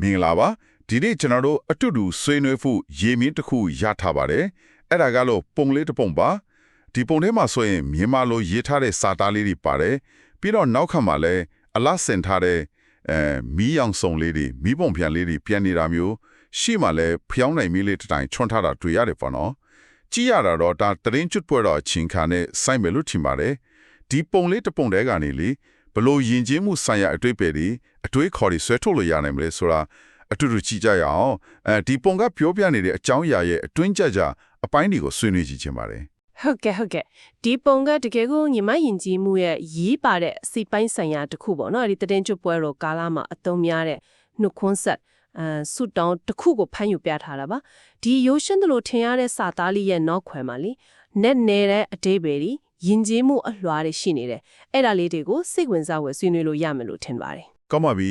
မင်္ဂလာပါဒီနေ့ကျွန်တော်တို့အတူတူဆွေးနွေးဖို့ရေမင်းတစ်ခုရထားပါတယ်အဲ့ဒါကတော့ပုံလေးတစ်ပုံပါဒီပုံထဲမှာဆိုရင်မြန်မာလိုရေးထားတဲ့စာသားလေးတွေပါတယ်ပြီးတော့နောက်ခါမှာလည်းအလားစင်ထားတဲ့အဲမီးရောင်စုံလေးတွေမီးပုံပြန်လေးတွေပြန်နေတာမျိုးရှေ့မှာလည်းဖျောင်းနိုင်မီးလေးတစ်တိုင်ချွန်ထားတာတွေ့ရတယ်ပေါ့နော်ကြည့်ရတာတော့ဒါတရင်ကျွတ်ပွဲတော့အချင်းခါနဲ့စိုက်မယ်လို့ထင်ပါတယ်ဒီပုံလေးတစ်ပုံတည်းကနေလေဘ လို့ယဉ်ကျေးမှုဆိုင်ရာအတွေ့အကြုံတွေအတွေးခေါ်တွေဆွဲထုတ်လို့ရနိုင်မလဲဆိုတာအတူတူကြည့်ကြရအောင်အဲဒီပုံကပြောပြနေတဲ့အကြောင်းအရာရဲ့အတွင်းကြကြအပိုင်းတွေကိုဆွေးနွေးကြည့်ချင်ပါတယ်ဟုတ်ကဲ့ဟုတ်ကဲ့ဒီပုံကတကယ်ကိုညီမယင်ကြီးမှုရဲ့ရေးပါတဲ့စိတ်ပိုင်းဆိုင်ရာတစ်ခုပေါ့နော်ဒီတည်င်းကျွတ်ပွဲတော်ကာလာမှာအသုံးများတဲ့နှုတ်ခွန်းဆက်အဲဆုတောင်းတစ်ခုကိုဖမ်းယူပြထားတာပါဒီရိုးရှင်းသလိုထင်ရတဲ့စာသားလေးရဲ့နောက်ခွယ်မှာလीနက်နေတဲ့အတိတ်ပဲဒီ ယင်ကြီးမှုအလွှာတွေရှိနေတယ်အဲ့ဒါလေးတွေကိုစိတ်ဝင်စားဝယ်ဆွေးနွေးလို့ရမယ်လို့ထင်ပါတယ်ကောင်းပါပြီ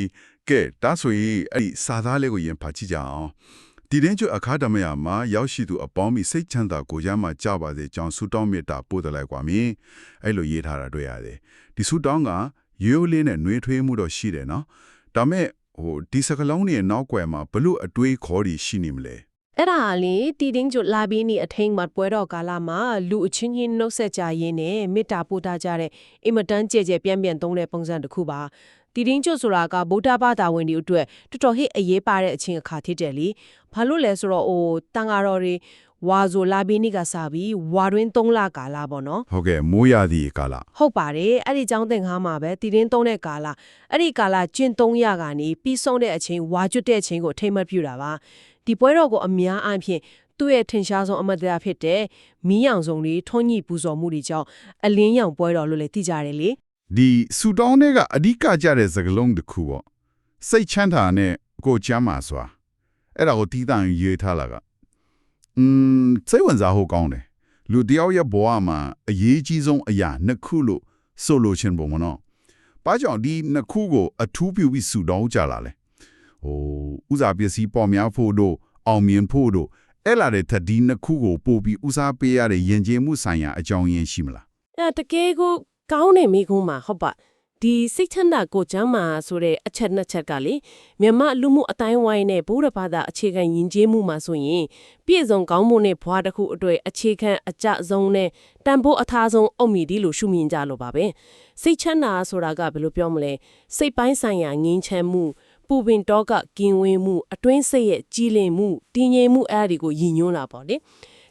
ကဲဒါဆိုရင်အဲ့ဒီစာသားလေးကိုရင်ဖတ်ကြည့်ကြအောင်ဒီတင်းကျွအခါဒမယာမှာရောက်ရှိသူအပေါင်းမီစိတ်ချမ်းသာကိုရမ်းမှကြပါစေကြောင်းဆုတောင်းမေတ္တာပို့တယ်လိုက်ကွာမင်းအဲ့လိုရေးထားတာတွေ့ရတယ်ဒီဆုတောင်းကရိုးရိုးလေးနဲ့နှွေးထွေးမှုတော့ရှိတယ်နော်ဒါမဲ့ဟိုဒီစကလုံးတွေနောက်ွယ်မှာဘလို့အတွေးခေါ်တွေရှိနေမလဲ အဲ့ဒါလေတီတင်းကျွတ်လာပြီးနေအထိန်မှာပွဲတော်ကာလမှာလူအချင်းချင်းနှုတ်ဆက်ကြရင်းနဲ့မေတ္တာပို့တာကြတဲ့အင်မတန်ကြဲကြဲပြန့်ပြန့်သုံးတဲ့ပုံစံတစ်ခုပါတီတင်းကျွတ်ဆိုတာကဗုဒ္ဓဘာသာဝင်တွေအတွက်တော်တော်ဟိအရေးပါတဲ့အချင်းအခါဖြစ်တယ်လေဘာလို့လဲဆိုတော့ဟိုတန်ဃာတော်တွေဝါဆိုလာပြီးနေကစားပြီးဝါတွင်3လကာလပေါ့နော်ဟုတ်ကဲ့မိုးရသည့်ကာလဟုတ်ပါတယ်အဲ့ဒီကျောင်းသင်ခါမှာပဲတည်တင်းသုံးတဲ့ကာလအဲ့ဒီကာလကျင့်300ကနေပြီးဆုံးတဲ့အချိန်ဝါကျွတ်တဲ့အချိန်ကိုအထိမ့်မှတ်ပြတာပါဒီပွဲတော်ကိုအများအားဖြင့်သူ့ရဲ့ထင်ရှားဆုံးအမတ်တရားဖြစ်တဲ့မီးရောင်စုံတွေထွန်းညှိပူဇော်မှုတွေကြောင့်အလင်းရောင်ပွဲတော်လို့လည်းသိကြတယ်လေဒီဆူတောင်းတွေကအဓိကကြတဲ့စကလုံးတစ်ခုပေါ့စိတ်ချမ်းသာနဲ့ကိုယ်ချမ်းသာစွာအဲ့ဒါကိုတီးတန့်ရေးထားလာကอืมစိတ်ဝင်စားဖို့ကောင်းတယ်လူတယောက်ရဲ့ဘဝမှာအရေးကြီးဆုံးအရာနှစ်ခုလို့ဆိုလိုချင်ပုံမနော်ဘာကြောင့်ဒီနှစ်ခုကိုအထူးပြုပြီးဆူတောင်းကြလာလဲ ဟိုဥစားပစ္စည်းပေါ်များဖို့တို့အောင်မြင်ဖို့တို့အဲ့လာတဲ့ထက်ဒီနှစ်ခုကိုပို့ပြီးဥစားပေးရတဲ့ယဉ်ကျေးမှုဆိုင်ရာအကြောင်းရင်းရှိမလားအဲ့တကယ်ကိုကောင်းနေမိကုန်းမှာဟုတ်ပါဒီစိတ်ချမ်းသာကိုကျမ်းမာဆိုတဲ့အချက်နှစ်ချက်ကလေမြမလူမှုအတိုင်းဝိုင်းနဲ့ဘုရားဘာသာအခြေခံယဉ်ကျေးမှုမှာဆိုရင်ပြည့်စုံကောင်းမှုနဲ့ဘွားတစ်ခုအတွေ့အခြေခံအကြဆုံးနဲ့တန်ဖိုးအထားဆုံးအုတ်မီဒီလို့ရှုမြင်ကြလို့ပါပဲစိတ်ချမ်းသာဆိုတာကဘယ်လိုပြောမလဲစိတ်ပိုင်းဆိုင်ရာငြင်းချမ်းမှု ပူပင်တော့ကကင်းဝေးမှုအတွင်းစိတ်ရဲ့ကြီးလင်မှုတည်ငြိမ်မှုအဲ့ဒါတွေကိုယဉ်ညွှန်းတာပေါ့လေ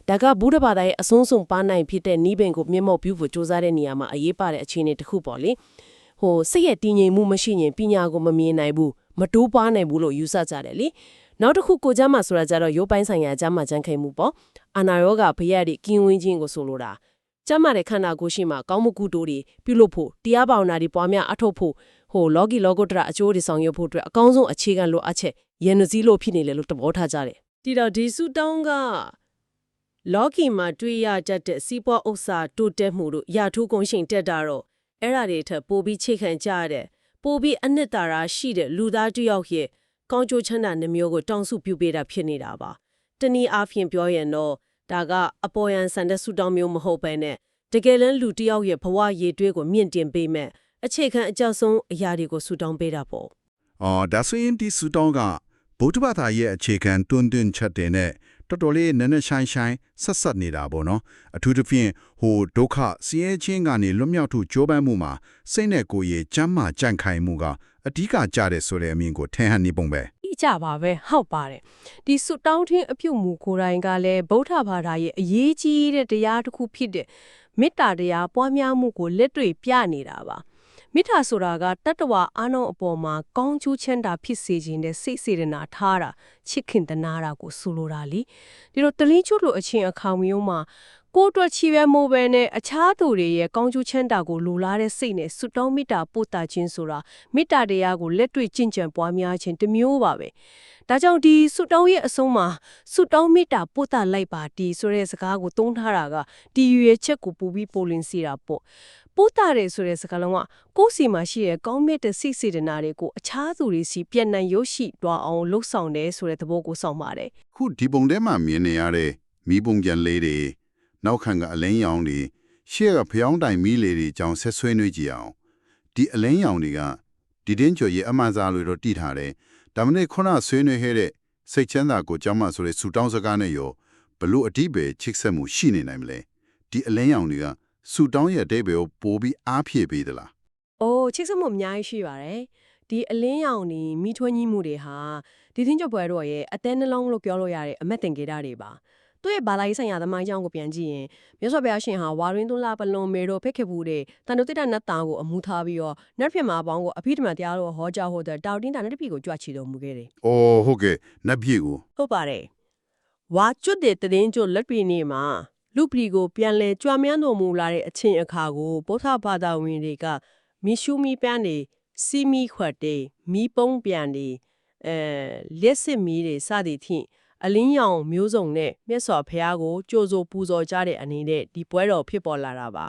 ဒါကဘုရားဘာသာရဲ့အဆုံးစုံပါနိုင်ဖြစ်တဲ့နိဗ္ဗာန်ကိုမျက်မှောက်ပြုဖို့ကြိုးစားတဲ့နေရာမှာအရေးပါတဲ့အခြေအနေတစ်ခုပေါ့လေဟိုစိတ်ရဲ့တည်ငြိမ်မှုမရှိရင်ပညာကိုမမြင်နိုင်ဘူးမတိုးပွားနိုင်ဘူးလို့ယူဆကြတယ်လေနောက်တစ်ခုကိုကျမ်းမှာဆိုတာကြတော့ရုပ်ပိုင်းဆိုင်ရာကျမ်းမှာကြမ်းခိုင်မှုပေါ့အာနာရောဂါဘရက်တွေကင်းဝင်းခြင်းကိုဆိုလိုတာကျမ်းမာတဲ့ခန္ဓာကိုယ်ရှိမှကောင်းမှုကုသိုလ်တွေပြုလုပ်ဖို့တရားဘာဝနာတွေပွားများအထောက်ဖို့ ဟိုလောကီလောကုတ္တရအကျိုးတွေဆောင်ရွက်ဖို့အတွက်အကောင်းဆုံးအခြေခံလိုအပ်ချက်ယန္နစည်းလို့ဖြစ်နေလေလို့သဘောထားကြတယ်ဒီတော့ဒီစုတောင်းကလော်ကီမှာတွေ့ရတတ်တဲ့စီးပွားဥစ္စာတိုးတက်မှုတို့ရာထူးကုန်ရှင်တက်တာတော့အဲ့ဒါတွေထက်ပိုပြီးချိတ်ခံကြရတဲ့ပိုပြီးအနှစ်သာရရှိတဲ့လူသားတစ်ယောက်ရဲ့ကောင်းကျိုးချမ်းသာနှမျိုးကိုတောင်းစုပြုပေးတာဖြစ်နေတာပါတနည်းအားဖြင့်ပြောရင်တော့ဒါကအပေါ်ယံဆန်တဲ့ဆူတောင်းမျိုးမဟုတ်ဘဲနဲ့တကယ်လန်းလူတစ်ယောက်ရဲ့ဘဝရည်တွေးကိုမြင့်တင်ပေးမဲ့ အခြေခံအကြောက်ဆုံးအရာတွေကိုဆူတောင်းပေးတာပေါ့အော်ဒါဆိုရင်ဒီဆူတောင်းကဗုဒ္ဓဘာသာရဲ့အခြေခံတွန်းတွန်းချက်တွေနဲ့တော်တော်လေးနည်းနည်းရှိုင်းရှိုင်းဆက်ဆက်နေတာပေါ့နော်အထူးသဖြင့်ဟိုဒုက္ခဆင်းရဲခြင်းကနေလွတ်မြောက်ထုကြိုးပမ်းမှုမှာစိတ်နဲ့ကိုယ်ရဲ့ကျမ်းမာကြန့်ခိုင်မှုကအဓိကကြတဲ့ဆိုတဲ့အမြင်ကိုထင်ဟပ်နေပုံပဲဤကြပါပဲဟုတ်ပါတယ်ဒီစွတောင်းထင်းအပြုတ်မူကိုယ်တိုင်ကလည်းဗုဒ္ဓဘာသာရဲ့အရေးကြီးတဲ့တရားတစ်ခုဖြစ်တဲ့မေတ္တာတရားပွားများမှုကိုလက်တွေ့ပြနေတာပါ မေတ္တာဆိုတာကတတ္တဝါအာနုံအပေါ်မှာကောင်းကျိုးချမ်းသာဖြစ်စေခြင်းတဲ့စိတ်စေတနာထားတာချစ်ခင်တနာတာကိုဆိုလိုတာလीဒီတော့တလင်းကျွတ်လိုအချင်းအခေါင်မျိုးမှာကိုယ်အတွက်ချီးပဲမိုးပဲနဲ့အခြားသူတွေရဲ့ကောင်းကျိုးချမ်းသာကိုလိုလားတဲ့စိတ်နဲ့စွတောင်းမေတ္တာပို့တာခြင်းဆိုတာမေတ္တာတရားကိုလက်တွေ့ကျင့်ကြံပွားများခြင်းတစ်မျိုးပါပဲဒါကြောင့်ဒီစွတောင်းရဲ့အဆုံးမှာစွတောင်းမေတ္တာပို့တာလိုက်ပါတီဆိုတဲ့စကားကိုသုံးထားတာကဒီရွေချက်ကိုပူပြီးပိုလင်းစီတာပေါ့ ပို့တာတယ်ဆိုတဲ့စကားလုံးကကိုယ့်စီမှာရှိတဲ့ကောင်းမြတ်တဲ့စိတ်စေတနာတွေကိုအခြားသူတွေစီပြန့်နှံ့ရုပ်ရှိသွားအောင်လှုပ်ဆောင်တယ်ဆိုတဲ့သဘောကိုဆောင်ပါတယ်ခုဒီပုံထဲမှာမြင်နေရတဲ့မီးပုံပြန်လေးတွေနောက်ခံကအလင်းရောင်တွေရှေ့ကဖျောင်းတိုင်မီးလေးတွေကြောင်းဆက်ဆွဲနှွေးကြည့်အောင်ဒီအလင်းရောင်တွေကဒီတင်းကျော်ရဲ့အမှန်စားလို့တော့တည်ထားတယ်ဒါဒါမနဲ့ခုနဆွေးနွေးခဲ့တဲ့စိတ်ချမ်းသာကိုကြောင်းမဆိုတဲ့ဆူတောင်းစကားနဲ့ရောဘလို့အတိပဲချိတ်ဆက်မှုရှိနေနိုင်မလဲဒီအလင်းရောင်တွေက ဆူတောင်းရဲ့အတိပဲကိုပိုပြီးအားဖြည့်ပေးသလား။အိုးချစ်စမှုအများကြီးရှိပါတယ်။ဒီအလင်းရောင်ဒီမိထွန်းကြီးမှုတွေဟာဒီသင်းကျော်ပွဲတော်ရဲ့အသေးနှလုံးလို့ပြောလို့ရတဲ့အမက်တင်ကေတာတွေပါ။သူ့ရဲ့ဘာသာရေးဆိုင်ရာသမိုင်းကြောင်းကိုပြန်ကြည့်ရင်မြတ်စွာဘုရားရှင်ဟာဝါရင်းသွလာပလွန်မေတို့ဖက်ခဲ့ဘူးတဲ့တန်တုတိတနတ်တာကိုအမှုထားပြီးတော့နတ်ဖြစ်မှာအပေါင်းကိုအဖိဓမ္မာတရားတော်ဟောကြားဟောတဲ့တောက်တင်းတာနဲ့တပည့်ကိုကြွချီတော်မူခဲ့တယ်။အော်ဟုတ်ကဲ့နတ်ပြည်ကိုဟုတ်ပါတယ်။ဝါကျွတ်တဲ့တည်င်းကျွတ်လက်ပြည်နေမှာ လူပရီကိုပြန်လဲကြွမြန်းတော်မူလာတဲ့အချင်းအခါကိုဗုဒ္ဓဘာသာဝင်တွေကမီရှုမီပန်းနေစီမီခွတ်တေမီပုံးပြန်နေအဲလက်စစ်မီတွေစသည်ဖြင့်အလင်းရောင်မျိုးစုံနဲ့မြတ်စွာဘုရားကိုကြိုးစိုးပူဇော်ကြတဲ့အနေနဲ့ဒီပွဲတော်ဖြစ်ပေါ်လာတာပါ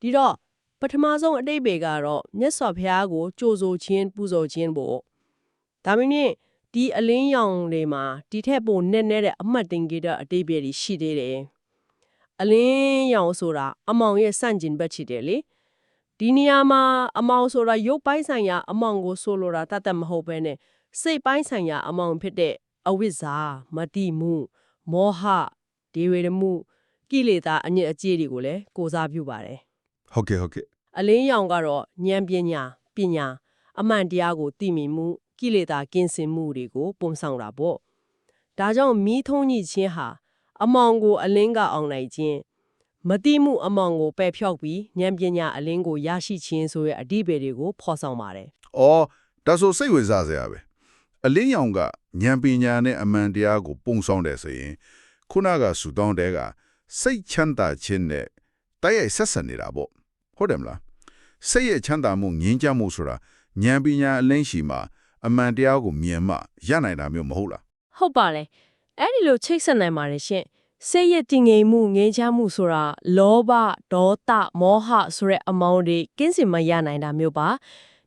ဒီတော့ပထမဆုံးအတိတ်ဘေကတော့မြတ်စွာဘုရားကိုကြိုးစိုးခြင်းပူဇော်ခြင်းပေါ့ဒါမင်းဒီအလင်းရောင်တွေမှာဒီထက်ပိုနက်နဲတဲ့အမှတ်တင်ကြတဲ့အတိတ်ဘေတွေရှိသေးတယ် အလင်းရောင်ဆိုတာအမောင်ရဲ့စန့်ကျင်ဘက်ချစ်တယ်လေဒီနေရာမှာအမောင်ဆိုတာရုပ်ပိုင်းဆိုင်ရာအမောင်ကိုဆိုလိုတာတတ်တတ်မဟုတ်ပဲနဲ့စိတ်ပိုင်းဆိုင်ရာအမောင်ဖြစ်တဲ့အဝိဇ္ဇာမတိမှုမောဟဒေဝရမှုကိလေသာအညစ်အကြေးတွေကိုလည်းကိုစားပြုပါတယ်ဟုတ်ကဲ့ဟုတ်ကဲ့အလင်းရောင်ကတော့ဉာဏ်ပညာပညာအမှန်တရားကိုသိမြင်မှုကိလေသာကင်းစင်မှုတွေကိုပုံဆောင်တာပေါ့ဒါကြောင့်မိထုံးညစ်ခြင်းဟာ အမောင်ကိုအလင်းကအောင်နိုင်ခြင်းမတိမှုအမောင်ကိုပယ်ဖြောက်ပြီးဉာဏ်ပညာအလင်းကိုရရှိခြင်းဆိုတဲ့အဓိပ္ပာယ်တွေကိုဖော်ဆောင်ပါတယ်။အော်ဒါဆိုစိတ်ဝင်စားစရာပဲ။အလင်းရောင်ကဉာဏ်ပညာနဲ့အမှန်တရားကိုပုံဆောင်တယ်ဆိုရင်ခုနကဆူတောင်းတဲ့ကစိတ်ချမ်းသာခြင်းနဲ့တိုက်ရိုက်ဆက်ဆံနေတာပေါ့။ဟုတ်တယ်မလား။စိတ်ရဲ့ချမ်းသာမှုငြင်းချမှုဆိုတာဉာဏ်ပညာအလင်းရှိမှအမှန်တရားကိုမြင်မှရနိုင်တာမျိုးမဟုတ်လားဟုတ်ပါလေ အဲ့ဒီလိုချိတ်ဆက်နိုင်ပါတယ်ရှင်စိတ်ရဲ့တည်ငြိမ်မှုငြိမ်းချမ်းမှုဆိုတာလောဘဒေါသမောဟဆိုတဲ့အမောင်းတွေကင်းစင်မရနိုင်တာမျိုးပါ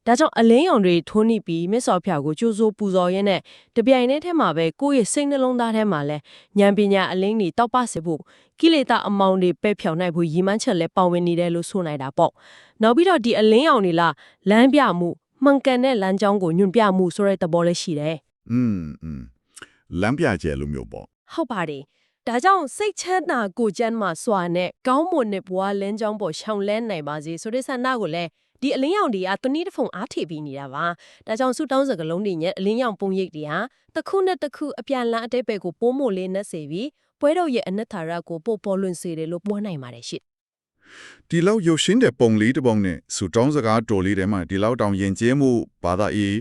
ဒါကြောင့်အလင်းရောင်တွေထိုးနှိပ်ပြီးမြစ်စောဖျောက်ကိုကြိုးစိုးပူဇော်ရင်းနဲ့တပြိုင်တည်းထဲမှာပဲကိုယ့်ရဲ့စိတ်နှလုံးသားထဲမှာလဲဉာဏ်ပညာအလင်းတွေတောက်ပစေဖို့ကိလေသာအမောင်တွေပဲ့ဖျောက်နိုင်ဖို့ရည်မှန်းချက်လဲပါဝင်နေတယ်လို့ဆိုနိုင်တာပေါ့နောက်ပြီးတော့ဒီအလင်းရောင်တွေလားလမ်းပြမှုမှန်ကန်တဲ့လမ်းကြောင်းကိုညွှန်ပြမှုဆိုတဲ့သဘောလည်းရှိတယ်อืม လမ်းပြကျဲလိုမျိုးပေါ့ဟုတ်ပါတယ်။ဒါကြောင့်စိတ်ချမ်းသာကိုယ်ကျန်းမာစွာနဲ့ကောင်းမွန်တဲ့ဘဝလမ်းကြောင်းပေါ်ရှောင်လန်းနိုင်ပါစေဆိုတဲ့ဆန္ဒကိုလည်းဒီအလင်းရောင်တွေကတနည်းတစ်ဖုံအားထည့်ပြီးနေတာပါ။ဒါကြောင့်ဆုတောင်းစကားလုံးတွေနဲ့အလင်းရောင်ပုံရိပ်တွေဟာတစ်ခုနဲ့တစ်ခုအပြန်လန်းအတိတ်ပဲကိုပိုးမို့လေးနဲ့စေပြီးပွဲတော်ရဲ့အနှစ်သာရကိုပို့ပေါ်လွင်စေတယ်လို့ပြောနိုင်ပါတယ်ရှင့်ဒီလောက်ရုပ်ရှင်တဲ့ပုံလေးတစ်ပုံနဲ့ဆူတောင်းစကားတော်လေးထဲမှာဒီလောက်တောင်ယဉ်ကျေးမှုဘာသာရေး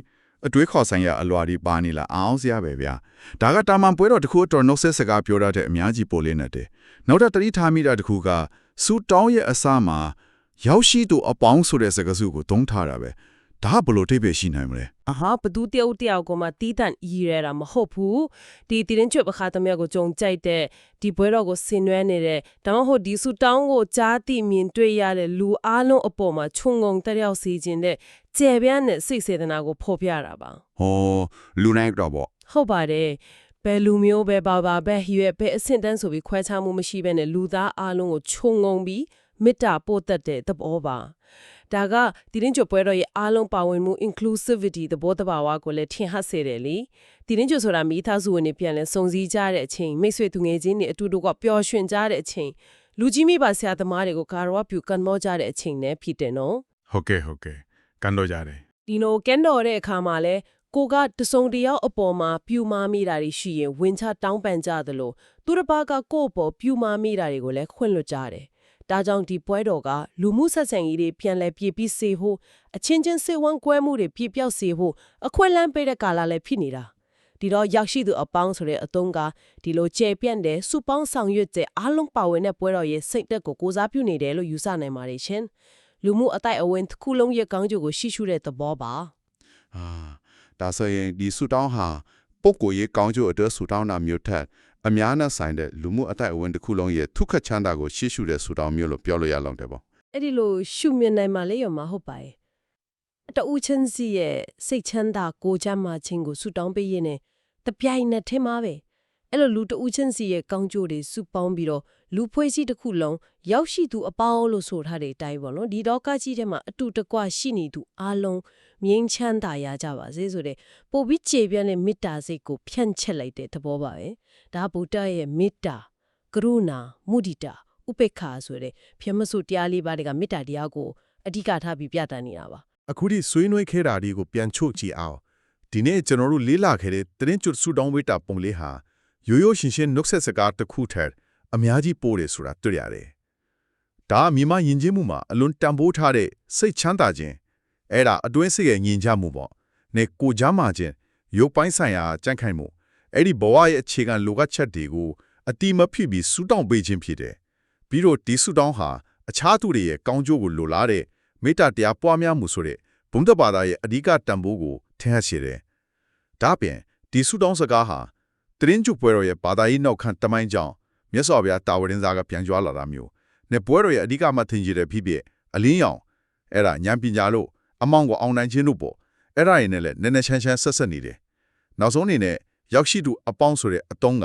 အတွေးခေါ်ဆိုင်ရာအလွာတွေပါနေလားအောင်စရာပဲဗျာဒါကတာမန်ပွဲတော်တစ်ခုတော်နှုတ်ဆက်စကားပြောရတဲ့အများကြီးပိုလေးနဲ့တဲ့နောက်ထပ်တတိထားမိတာတစ်ခုကဆူတောင်းရဲ့အစမှာရောက်ရှိသူအပေါင်းဆိုတဲ့စကားစုကိုသုံးထားတာပဲ ဒါကဘလို့ထိပ်ပဲရှိနိုင်မလဲအဟာဘသူတယောက်တယောက်ကမှတီးတန့်ရည်ရတာမဟုတ်ဘူးဒီတီရင်ချွတ်ပခါသမီးကိုကြုံကြိုက်တဲ့ဒီဘွဲတော်ကိုဆင်နွှဲနေတဲ့ဒါမှမဟုတ်ဒီဆူတောင်းကိုကြားသိမြင်တွေ့ရတဲ့လူအားလုံးအပေါ်မှာခြုံငုံတက်ရောက်စေခြင်းတဲ့ကျယ်ပြန့်တဲ့စိတ်စေတနာကိုဖော်ပြတာပါဟောလူနိုင်တော့ပေါ့ဟုတ်ပါတယ်ဘယ်လူမျိုးပဲပါပါပဲရွယ်ပဲအဆင့်တန်းဆိုပြီးခွဲခြားမှုမရှိဘဲနဲ့လူသားအားလုံးကိုခြုံငုံပြီးမေတ္တာပို့တတ်တဲ့သဘောပါ ဒါကဒီရင်ကျွတ်ပွဲတော်ရဲ့အားလုံးပါဝင်မှု inclusivity သဘောတဘာဝကိုလည်းထင်ဟပ်စေတယ်လေဒီရင်ကျွတ်ဆိုတာမိသားစုဝင်တွေပြန်လဲစုံစည်းကြတဲ့အချိန်မိတ်ဆွေသူငယ်ချင်းတွေအတူတူကပျော်ရွှင်ကြတဲ့အချိန်လူကြီးမိဘဆရာသမားတွေကိုကာရဝပြူကန်မောကြတဲ့အချိန်နဲ့ဖြစ်တယ်နော်ဟုတ်ကဲ့ဟုတ်ကဲ့ကန်တော့ကြတယ်ဒီလိုကန်းတော်တဲ့အခါမှာလဲကိုကတစုံတယောက်အပေါ်မှာပြူမာမိတာတွေရှိရင်ဝင်ချတောင်းပန်ကြသလိုသူတစ်ပါးကကိုယ့်အပေါ်ပြူမာမိတာတွေကိုလည်းခွင့်လွှတ်ကြတယ်။ ဒါကြောင့်ဒီပွဲတော်ကလူမှုဆက်ဆံရေးတွေပြန်လည်ပြည့်ပြီးစေဖို့အချင်းချင်းစေဝမ်းကွဲမှုတွေပြည့်ပြောက်စေဖို့အခွင့်အလမ်းပေးတဲ့ကာလလည်းဖြစ်နေတာ။ဒီတော့ရောက်ရှိသူအပေါင်းဆိုတဲ့အတုံးကဒီလိုကျေပြန့်တဲ့စုပေါင်းဆောင်ရွက်တဲ့အားလုံးပါဝင်တဲ့ပွဲတော်ရဲ့စိတ်သက်ကိုကိုစားပြုနေတယ်လို့ယူဆနိုင်ပါတယ်ရှင်။လူမှုအတိုက်အဝင်တစ်ခုလုံးရဲ့ကောင်းကျိုးကိုရှိရှုတဲ့သဘောပါအာဒါဆိုရင်ဒီဆူတောင်းဟာပုဂ္ဂိုလ်ရေးကောင်းကျိုးအတွက်ဆူတောင်းတာမျိုးထက် အများနဲ့ဆိုင်တဲ့လူမှုအတိုက်အဝင်တစ်ခုလုံးရဲ့ထုခတ်ချမ်းသာကိုရှေ့ရှုတဲ့ဆူတောင်းမျိုးလို့ပြောလို့ရလောက်တယ်ပေါ့အဲ့ဒီလိုရှုမြင်နိုင်မှလည်းရမှာဟုတ်ပါရဲ့အတူးချင်းစီရဲ့စိတ်ချမ်းသာကိုယ်ချမ်းသာခြင်းကိုဆုတောင်းပေးရင်းနဲ့တပြိုင်နက်တည်းမှာပဲ အဲ့လိုလူတဦးချင်းစီရဲ့ကောင်းကျိုးတွေစုပေါင်းပြီးတော့လူဖွဲ့စည်းတစ်ခုလုံးရောက်ရှိသူအပေါင်းလို့ဆိုထားတဲ့အတိုင်းပေါ့နော်ဒီတော့ကကြီးထဲမှာအတူတကွရှိနေသူအားလုံးမြင်းချမ်းသာရကြပါစေဆိုတဲ့ပို့ပြီးခြေပြန့်တဲ့မေတ္တာစိတ်ကိုဖြန့်ချက်လိုက်တဲ့သဘောပါပဲဒါဗုဒ္ဓရဲ့မေတ္တာကရုဏာမုဒိတာဥပေက္ခာဆိုတဲ့ဖြမစုတရားလေးပါးတွေကမေတ္တာတရားကိုအဓိကထားပြီးပြသနေတာပါအခုဒီဆွေးနွေးခဲ့တာတွေကိုပြန်ချုပ်ကြည့်အောင်ဒီနေ့ကျွန်တော်တို့လေးလာခဲ့တဲ့တင်းကျွတ်ဆူတောင်းဝိတာပုံလေးဟာ ရိုးရိုးရှင်းရှင်းနှုတ်ဆက်စကားတစ်ခုထက်အများကြီးပို့တယ်ဆိုတာတွေ့ရတယ်။ဒါကမြန်မာယဉ်ကျေးမှုမှာအလွန်တန်ဖိုးထားတဲ့စိတ်ချမ်းသာခြင်းအဲ့ဒါအတွင်းစိတ်ရဲ့ညင်ကြမှုပေါ့။နဲ့ကိုကြမ်းမာခြင်းရုပ်ပိုင်းဆိုင်ရာကြန့်ခိုင်မှုအဲ့ဒီဘဝရဲ့အခြေခံလိုအပ်ချက်တွေကိုအတိမဖြစ်ပြီးဆူတောင်းပေးခြင်းဖြစ်တယ်။ပြီးတော့ဒီဆူတောင်းဟာအခြားသူတွေရဲ့ကောင်းကျိုးကိုလိုလားတဲ့မေတ္တာတရားပွားများမှုဆိုတဲ့ဘုံတဘာသာရဲ့အဓိကတန်ဖိုးကိုထင်ဟပ်စေတယ်။ဒါ့အပြင်ဒီဆူတောင်းစကားဟာ တရင်ကျုပ်ပွဲတော်ရဲ့ဘာသာရေးနောက်ခံတမိုင်းကြောင့်မြတ်စွာဘုရားတာဝရင်စားကပြန်ကြွားလာတာမျိုးနဲ့ပွဲတော်ရဲ့အဓိကမှထင်ကြီးတဲ့ဖြစ်ဖြစ်အလင်းရောင်အဲ့ဒါဉာဏ်ပညာလို့အမောင်ကိုအောင်နိုင်ခြင်းလို့ပေါ့အဲ့ဒါရင်းနဲ့လည်းနည်းနည်းချမ်းချမ်းဆက်ဆက်နေတယ်။နောက်ဆုံးအနေနဲ့ရောက်ရှိသူအပေါင်းဆိုတဲ့အတုံးက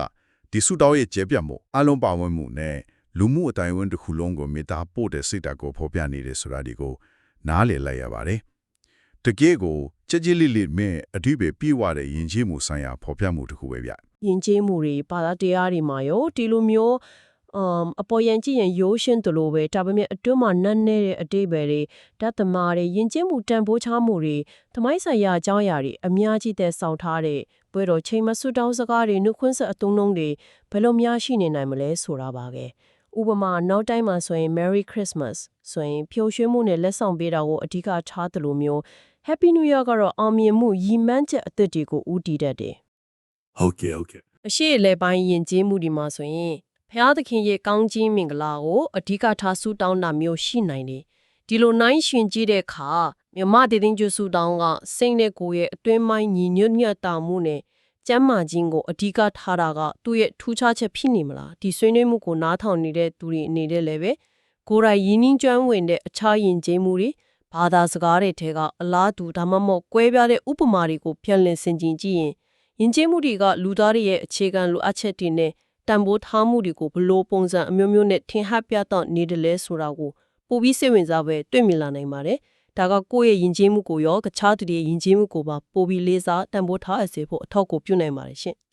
ဒီဆူတောင်းရဲ့ကျဲပြတ်မှုအလုံးပါဝင်မှုနဲ့လူမှုအတိုင်းအဝန်တစ်ခုလုံးကိုမေတ္တာပို့တဲ့စိတ်ဓာတ်ကိုဖော်ပြနေတယ်ဆိုတာဒီကိုနားလည်လိုက်ရပါတယ်။တကယ်ကိုကြည်ကြည်လေးလေးမဲ့အဓိပ္ပာယ်ပြေဝတဲ့ယဉ်ကျေးမှုဆိုင်ရာဖော်ပြမှုတစ်ခုပဲဗျ ယဉ်ကျေးမှုတွေဘာသာတရားတွေမှာရောဒီလိုမျိုးအမ်အပေါ်ယံကြည့်ရင်ရိုးရှင်းတယ်လို့ပဲဒါပေမဲ့အတွင်းမှာနတ်နေတဲ့အတိတ်ပဲတွေဓာတ်သမားတွေယဉ်ကျေးမှုတန်ဖိုးချမှုတွေသမိုင်းဆိုင်ရာအကြောင်းအရာတွေအများကြီးတဲ့ဆောင်ထားတဲ့ပွဲတော်ချိန်မဆွတောင်းစကားတွေနှုတ်ခွန်းဆက်အသုံးလုံးတွေဘယ်လိုများရှိနေနိုင်မလဲဆိုတာပါပဲဥပမာနောက်တိုင်းမှာဆိုရင် Merry Christmas ဆိုရင်ဖြိုရွှင်းမှုနဲ့လက်ဆောင်ပေးတာကိုအဓိကထားတယ်လို့မျိုး Happy New Year ကတော့အောင်မြင်မှုရည်မှန်းချက်အသစ်တွေကိုဦးတည်တတ်တယ် ဟုတ်ကဲ့ဟုတ်ကဲ့အရှိအလဲပိုင်းယဉ်ကျေးမှုဒီမှာဆိုရင်ဖျားသခင်ရဲ့ကောင်းကြီးမင်္ဂလာကိုအဓိကထားဆူတောင်းတာမျိုးရှိနိုင်တယ်ဒီလိုနိုင်ရှင်ကြည့်တဲ့အခါမြမတည်တင်းကျွဆူတောင်းကစိတ်နဲ့ကိုယ်ရဲ့အတွင်းပိုင်းညီညွတ်ညတ်တာမှုနဲ့ကျမ်းမာခြင်းကိုအဓိကထားတာကသူ့ရဲ့ထူးခြားချက်ဖြစ်နေမလားဒီဆွေးနွေးမှုကိုနားထောင်နေတဲ့သူတွေအနေနဲ့လည်းပဲကိုယ်တိုင်ရင်းနှီးကျွမ်းဝင်တဲ့အခြားယဉ်ကျေးမှုတွေဘာသာစကားတွေထဲကအလားတူဒါမှမဟုတ်ကွဲပြားတဲ့ဥပမာတွေကိုပြန်လည်ဆင်ခြင်ကြည့်ရင် ယဉ်ကျေးမှုတွေကလူသားတွေရဲ့အခြေခံလိုအပ်ချက်တွေနဲ့တန်ဖိုးထားမှုတွေကိုဘယ်လို့ပုံစံအမျိုးမျိုးနဲ့ထင်ဟပ်ပြသနေတယ်လဲဆိုတာကိုပိုပြီးစိတ်ဝင်စားပဲတွေ့မြင်လာနိုင်ပါတယ်။ဒါကကိုယ့်ရဲ့ယဉ်ကျေးမှုကိုရောကခြားသူတွေရဲ့ယဉ်ကျေးမှုကိုပါပိုပြီးလေးစားတန်ဖိုးထားအစေဖို့အထောက်အကူပြုနိုင်ပါတယ်ရှင်။